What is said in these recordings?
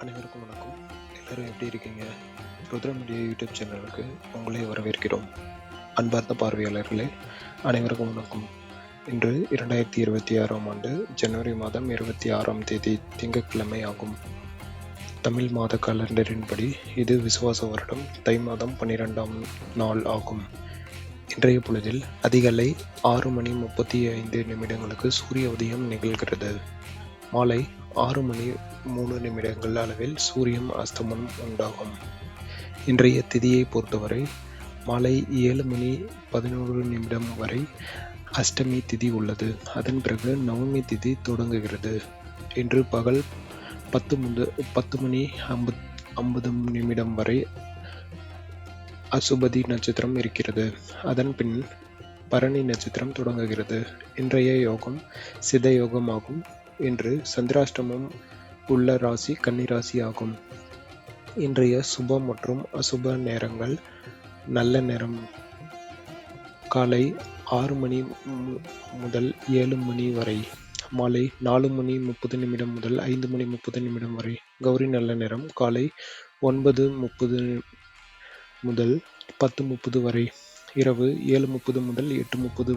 அனைவருக்கும் வணக்கம். எல்லோரும் எப்படி இருக்கீங்க? ருத்ரா மீடியா யூடியூப் சேனலுக்கு உங்களை வரவேற்கிறோம். அன்பார்ந்த பார்வையாளர்களே அனைவருக்கும் வணக்கம். இன்று இரண்டாயிரத்தி இருபத்தி ஆறாம் ஆண்டு ஜனவரி மாதம் இருபத்தி ஆறாம் தேதி திங்கட்கிழமை ஆகும். தமிழ் மாத கலண்டரின்படி இது விசுவாச வருடம் தை மாதம் பன்னிரெண்டாம் நாள் ஆகும். இன்றைய பொழுதில் அதிகாலை ஆறு மணி முப்பத்தி ஐந்து நிமிடங்களுக்கு சூரிய உதயம் நிகழ்கிறது. மாலை ஆறு மணி மூணு நிமிடங்கள் அளவில் சூரியன் அஸ்தமனம் உண்டாகும். இன்றைய திதியை பொறுத்தவரை மாலை ஏழு மணி பதினோரு நிமிடம் வரை அஷ்டமி திதி உள்ளது. அதன் பிறகு நவமி திதி தொடங்குகிறது. இன்று பகல் பத்து முத பத்து மணி ஐம்பத் ஐம்பது நிமிடம் வரை அசுபதி நட்சத்திரம் இருக்கிறது. அதன் பின் பரணி நட்சத்திரம் தொடங்குகிறது. இன்றைய யோகம் சித யோகமாகும். இன்று சந்திராஷ்டமம் உள்ள ராசி கன்னி ராசி ஆகும் இன்றைய சுப மற்றும் அசுப நேரங்கள் நல்ல நேரம். காலை ஆறு மணி முதல் ஏழு மணி வரை. மாலை நாலு மணி முப்பது நிமிடம் முதல் ஐந்து மணி முப்பது நிமிடம் வரை. கௌரி நல்ல நேரம். காலை ஒன்பது முப்பது முதல் பத்து முப்பது வரை. இரவு ஏழு முப்பது முதல் எட்டு முப்பது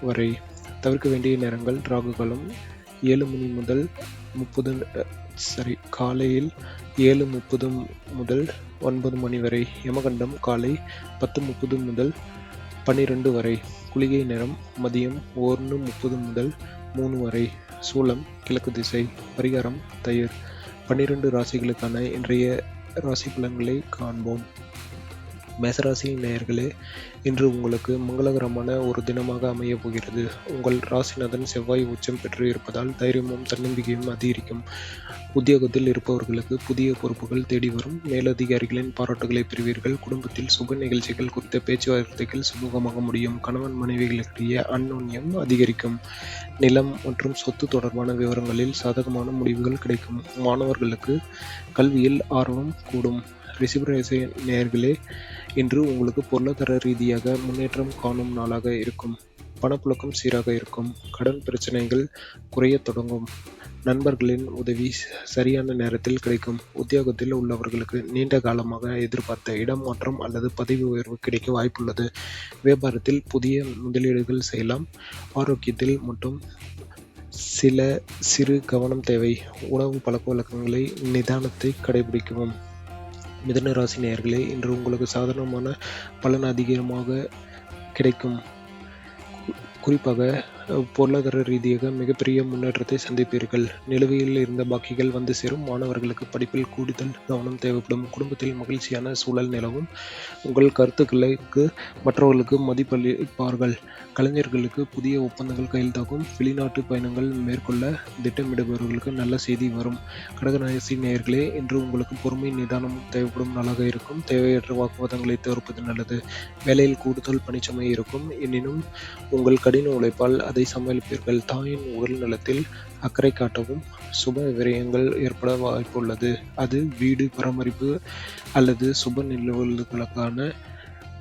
வரை. தவிர்க்க வேண்டிய நேரங்கள் ராகுகளும் காலம் ஏழு மணி முதல் முப்பது சரி காலையில் ஏழு முப்பது முதல் ஒன்பது மணி வரை யமகண்டம் காலை பத்து முப்பது முதல் பன்னிரெண்டு வரை குளிகை நேரம் மதியம் ஒன்று முப்பது முதல் மூணு வரை சூளம் கிழக்கு திசை பரிகாரம் தயிர் பன்னிரண்டு ராசிகளுக்கான இன்றைய ராசி பலன்களை காண்போம். மேசராசி நேயர்களே இன்று உங்களுக்கு மங்களகரமான ஒரு தினமாக அமையப் போகிறது. உங்கள் ராசிநாதன் செவ்வாய் உச்சம் பெற்று இருப்பதால் தைரியமும் தன்னம்பிக்கையும் அதிகரிக்கும். உத்தியோகத்தில் இருப்பவர்களுக்கு புதிய பொறுப்புகள் தேடி வரும். மேலதிகாரிகளின் பாராட்டுகளை பெறுவீர்கள். குடும்பத்தில் சுப நிகழ்ச்சிகள் குறித்த பேச்சுவார்த்தைகள் சுமூகமாக முடியும். கணவன் மனைவிகளுக்கிடையே அந்நுண்ணியம் அதிகரிக்கும். நிலம் மற்றும் சொத்து தொடர்பான விவரங்களில் சாதகமான முடிவுகள் கிடைக்கும். மாணவர்களுக்கு கல்வியில் ஆர்வம் கூடும். ரிஷிபரேச நேர்களே இன்று உங்களுக்கு பொருளாதார ரீதியாக முன்னேற்றம் காணும் நாளாக இருக்கும். பணப்புழக்கம் சீராக இருக்கும். கடன் பிரச்சனைகள் குறையத் தொடங்கும். நண்பர்களின் உதவி சரியான நேரத்தில் கிடைக்கும். உத்தியோகத்தில் உள்ளவர்களுக்கு நீண்ட காலமாக எதிர்பார்த்த இடம் மாற்றம் அல்லது பதவி உயர்வு கிடைக்க வாய்ப்புள்ளது. வியாபாரத்தில் புதிய முதலீடுகள் செய்யலாம். ஆரோக்கியத்தில் மட்டும் சில சிறு கவனம் தேவை. உணவு பழக்கவழக்கங்களை நிதானத்தை கடைபிடிக்கவும். மிதுன ராசி நேயர்களே இன்று உங்களுக்கு சாதாரணமான பலன் அதிகமாக கிடைக்கும். குறிப்பாக பொருளாதார ரீதியாக மிகப்பெரிய முன்னேற்றத்தை சந்திப்பீர்கள். நிலுவையில் இருந்த பாக்கிகள் வந்து சேரும். மாணவர்களுக்கு படிப்பில் கூடுதல் கவனம் தேவைப்படும். குடும்பத்தில் மகிழ்ச்சியான சூழல் நிலவும். உங்கள் கருத்துக்களுக்கு மற்றவர்களுக்கு மதிப்பளிப்பார்கள். கலைஞர்களுக்கு புதிய ஒப்பந்தங்கள் கையெழுத்தாகும் வெளிநாட்டு பயணங்கள் மேற்கொள்ள திட்டமிடுபவர்களுக்கு நல்ல செய்தி வரும். கடகராசி நேயர்களே இன்று உங்களுக்கு பொறுமை நிதானம் தேவைப்படும் நாளாக இருக்கும். தேவையற்ற வாக்குவாதங்களை தவிர்ப்பது நல்லது. வேலையில் கூடுதல் பணிச்சுமை இருக்கும். எனினும் உங்கள் கடின உழைப்பால் அதை சமாளிப்பீர்கள். தாயின் உடல் நலத்தில் அக்கறை காட்டவும் சுப விரயங்கள் ஏற்பட வாய்ப்புள்ளது. அது வீடு பராமரிப்பு அல்லது சுப நிகழ்வுகளுக்கான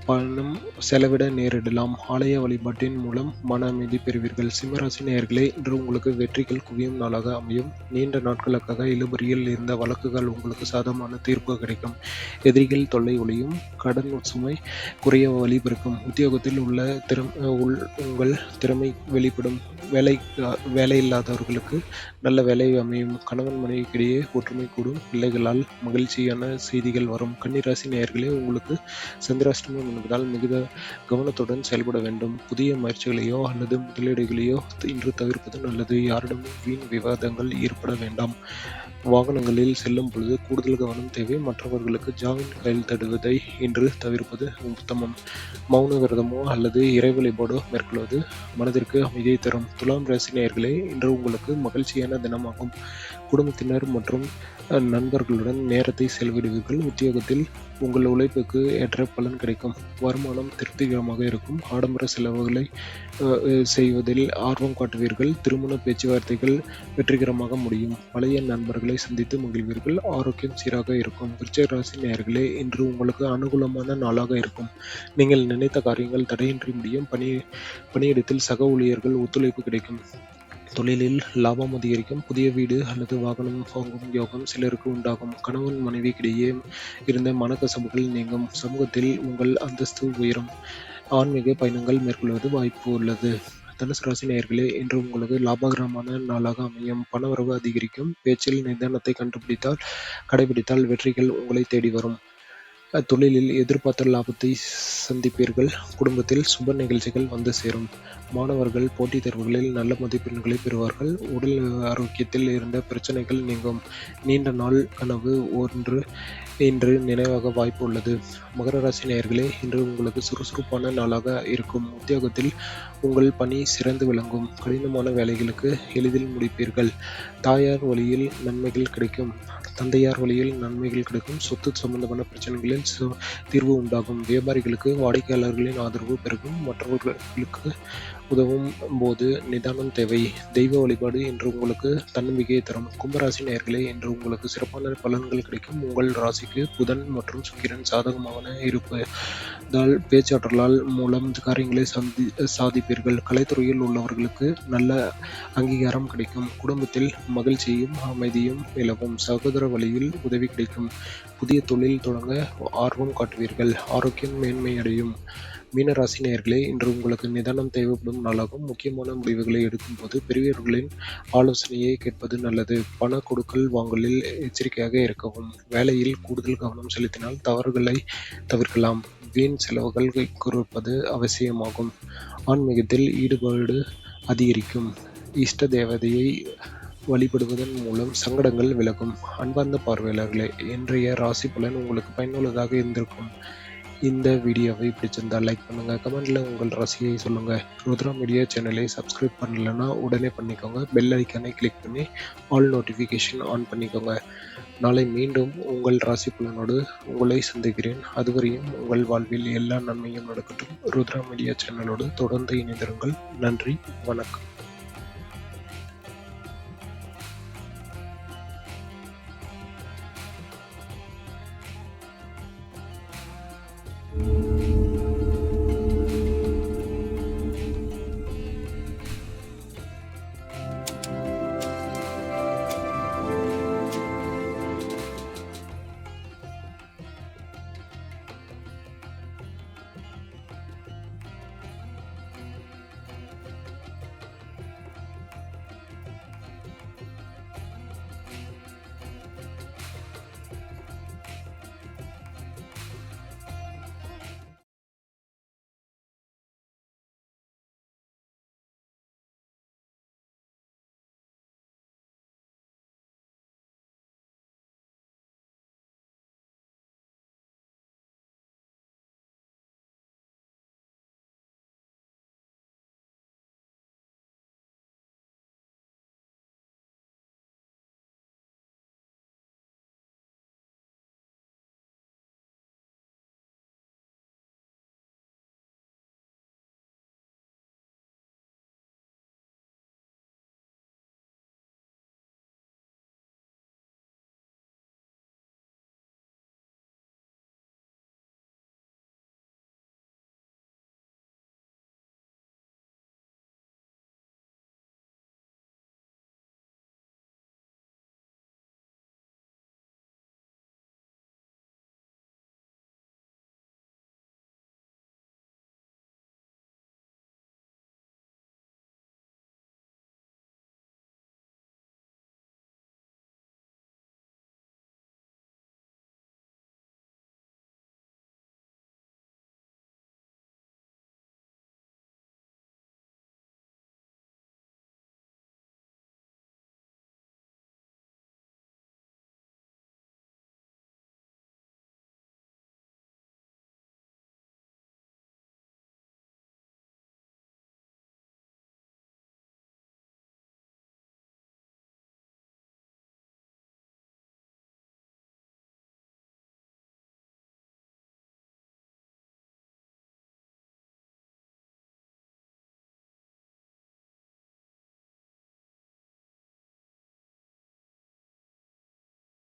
பணம் செலவிட நேரிடலாம். ஆலய வழிபாட்டின் மூலம் மன அமைதி பெறுவீர்கள். சிம்மராசி நேயர்களே இன்று உங்களுக்கு வெற்றிகள் குவியும் நாளாக அமையும். நீண்ட நாட்களுக்காக இழுபறியில் இருந்த வழக்குகள் உங்களுக்கு சாதமான தீர்ப்பு கிடைக்கும். எதிரிகள் தொல்லை ஒளியும் கடன் சுமை குறைய வழிபிறக்கும் உத்தியோகத்தில் உள்ள திறம் உள் உங்கள் திறமை வெளிப்படும். வேலை வேலையில்லாதவர்களுக்கு நல்ல வேலை அமையும். கணவன் மனைவிக்கிடையே ஒற்றுமை கூடும். பிள்ளைகளால் மகிழ்ச்சியான செய்திகள் வரும். கன்னிராசி நேயர்களே உங்களுக்கு சந்திராஷ்டமம் என்பதால் மிகுந்த கவனத்துடன் செயல்பட வேண்டும். புதிய முயற்சிகளையோ அல்லது முதலீடுகளையோ இன்று தவிர்ப்பது நல்லது. யாரிடமும் வீண் விவாதங்கள் ஈடுபட வேண்டாம். வாகனங்களில் செல்லும் பொழுது கூடுதல் கவனம் தேவை. மற்றவர்களுக்கு ஜாமீன் கையெழுத்திடுவதை இன்று தவிர்ப்பது உத்தமம். மௌன விரதமோ அல்லது இறை வழிபாடோ மேற்கொள்வது மனதிற்கு அமைதியை தரும். துலாம் ராசினியர்களே இன்று உங்களுக்கு மகிழ்ச்சியான தினமாகும். குடும்பத்தினர் மற்றும் நண்பர்களுடன் நேரத்தை செலவிடுவீர்கள். உத்தியோகத்தில் உங்கள் உழைப்புக்கு ஏற்ற பலன் கிடைக்கும். வருமானம் திருப்திகரமாக இருக்கும். ஆடம்பர செலவுகளை செய்வதில் ஆர்வம் காட்டுவீர்கள். திருமண பேச்சுவார்த்தைகள் வெற்றிகரமாக முடியும். பழைய நண்பர்களை சந்தித்து மகிழ்வீர்கள். ஆரோக்கியம் சீராக இருக்கும். விருச்சிக ராசி நேயர்களே இன்று உங்களுக்கு அனுகூலமான நாளாக இருக்கும். நீங்கள் நினைத்த காரியங்கள் தடையின்றி முடியும். பணி பணியிடத்தில் சக ஊழியர்கள் ஒத்துழைப்பு கிடைக்கும். தொழிலில் லாபம் அதிகரிக்கும். புதிய வீடு அல்லது வாகனம் வாங்கும் யோகம் சிலருக்கு உண்டாகும். கணவன் மனைவிக்கிடையே இருந்த மனக்கசபுகள் நீங்கும். சமூகத்தில் உங்கள் அந்தஸ்து உயரும். ஆன்மீக பயணங்கள் மேற்கொள்வது வாய்ப்பு உள்ளது. தனுசு ராசி நேயர்களே இன்று உங்களுக்கு லாபகரமான நாளாக அமையும். பணவரவு அதிகரிக்கும். பேச்சில் நிதானத்தை கண்டுபிடித்தால் கடைபிடித்தால் வெற்றிகள் உங்களை தேடி வரும். தொழிலில் எதிர்பார்த்த லாபத்தை சந்திப்பீர்கள். குடும்பத்தில் சுப நிகழ்ச்சிகள் வந்து சேரும். மாணவர்கள் போட்டித் தேர்வுகளில் நல்ல மதிப்பெண்களை பெறுவார்கள். உடல் ஆரோக்கியத்தில் இருந்த பிரச்சனைகள் நீங்கும். நீண்ட நாள் கனவு ஒன்று இன்று நினைவாக வாய்ப்பு உள்ளது. மகர ராசி நேயர்களே இன்று உங்களுக்கு சுறுசுறுப்பான நாளாக இருக்கும். உத்தியோகத்தில் உங்கள் பணி சிறந்து விளங்கும். கடினமான வேலைகளுக்கு எளிதில் முடிப்பீர்கள். தாயார் வழியில் நன்மைகள் கிடைக்கும். தந்தையார் வழியில் நன்மைகள் கிடைக்கும். சொத்து சம்பந்தமான பிரச்சனைகளில் தீர்வு உண்டாகும். வியாபாரிகளுக்கு வாடிக்கையாளர்களின் ஆதரவு பெருகும். மற்றவர்களுக்கு உதவும் போது நிதானம் தேவை. தெய்வ வழிபாடு இன்று உங்களுக்கு தன்னம்பிக்கையை தரும். கும்பராசி நேயர்களே இன்று உங்களுக்கு சிறப்பான பலன்கள் கிடைக்கும். உங்கள் ராசிக்கு புதன் மற்றும் சுக்கிரன் சாதகமான இருப்பதால் பேச்சாற்றலால் மூலம் காரியங்களை சந்தி சாதிப்பீர்கள். கலைத்துறையில் உள்ளவர்களுக்கு நல்ல அங்கீகாரம் கிடைக்கும். குடும்பத்தில் மகிழ்ச்சியும் அமைதியும் நிலவும். சகோதர வழியில் உதவி கிடைக்கும். புதிய தொழில் தொடங்க ஆர்வம் காட்டுவீர்கள். ஆரோக்கியம் மேன்மை அடையும். மீனராசி நேயர்களே இன்று உங்களுக்கு நிதானம் தேவைப்படும் நாளாகும். முக்கியமான முடிவுகளை எடுக்கும்போது பெரியவர்களின் ஆலோசனையை கேட்பது நல்லது. பண கொடுக்கல் வாங்கலில் எச்சரிக்கையாக இருக்கவும். வேலையில் கூடுதல் கவனம் செலுத்தினால் தவறுகளை தவிர்க்கலாம். வீண் செலவுகள் குறைப்பது அவசியமாகும். ஆன்மீகத்தில் ஈடுபாடு அதிகரிக்கும். இஷ்ட தேவதையை வழிபடுவதன் மூலம் சங்கடங்கள் விலகும். அன்பார்ந்த பார்வையாளர்களே இன்றைய ராசி பலன் உங்களுக்கு பயனுள்ளதாக இருந்திருக்கும். இந்த வீடியோவை பிடிச்சிருந்தால் லைக் பண்ணுங்கள் கமெண்டில் உங்கள் ராசியை சொல்லுங்கள் ருத்ரா மீடியா சேனலை சப்ஸ்கிரைப் பண்ணலைன்னா உடனே பண்ணிக்கோங்க. பெல் ஐக்கானை கிளிக் பண்ணி ஆல் நோட்டிஃபிகேஷன் ஆன் பண்ணிக்கோங்க. நாளை மீண்டும் உங்கள் ராசி பலனோடு உங்களை சந்திக்கிறேன். அதுவரையும் உங்கள் வாழ்வில் எல்லா நன்மையும் நடக்கட்டும். ருத்ரா மீடியா சேனலோடு தொடர்ந்து இணைந்திருங்கள். நன்றி வணக்கம்.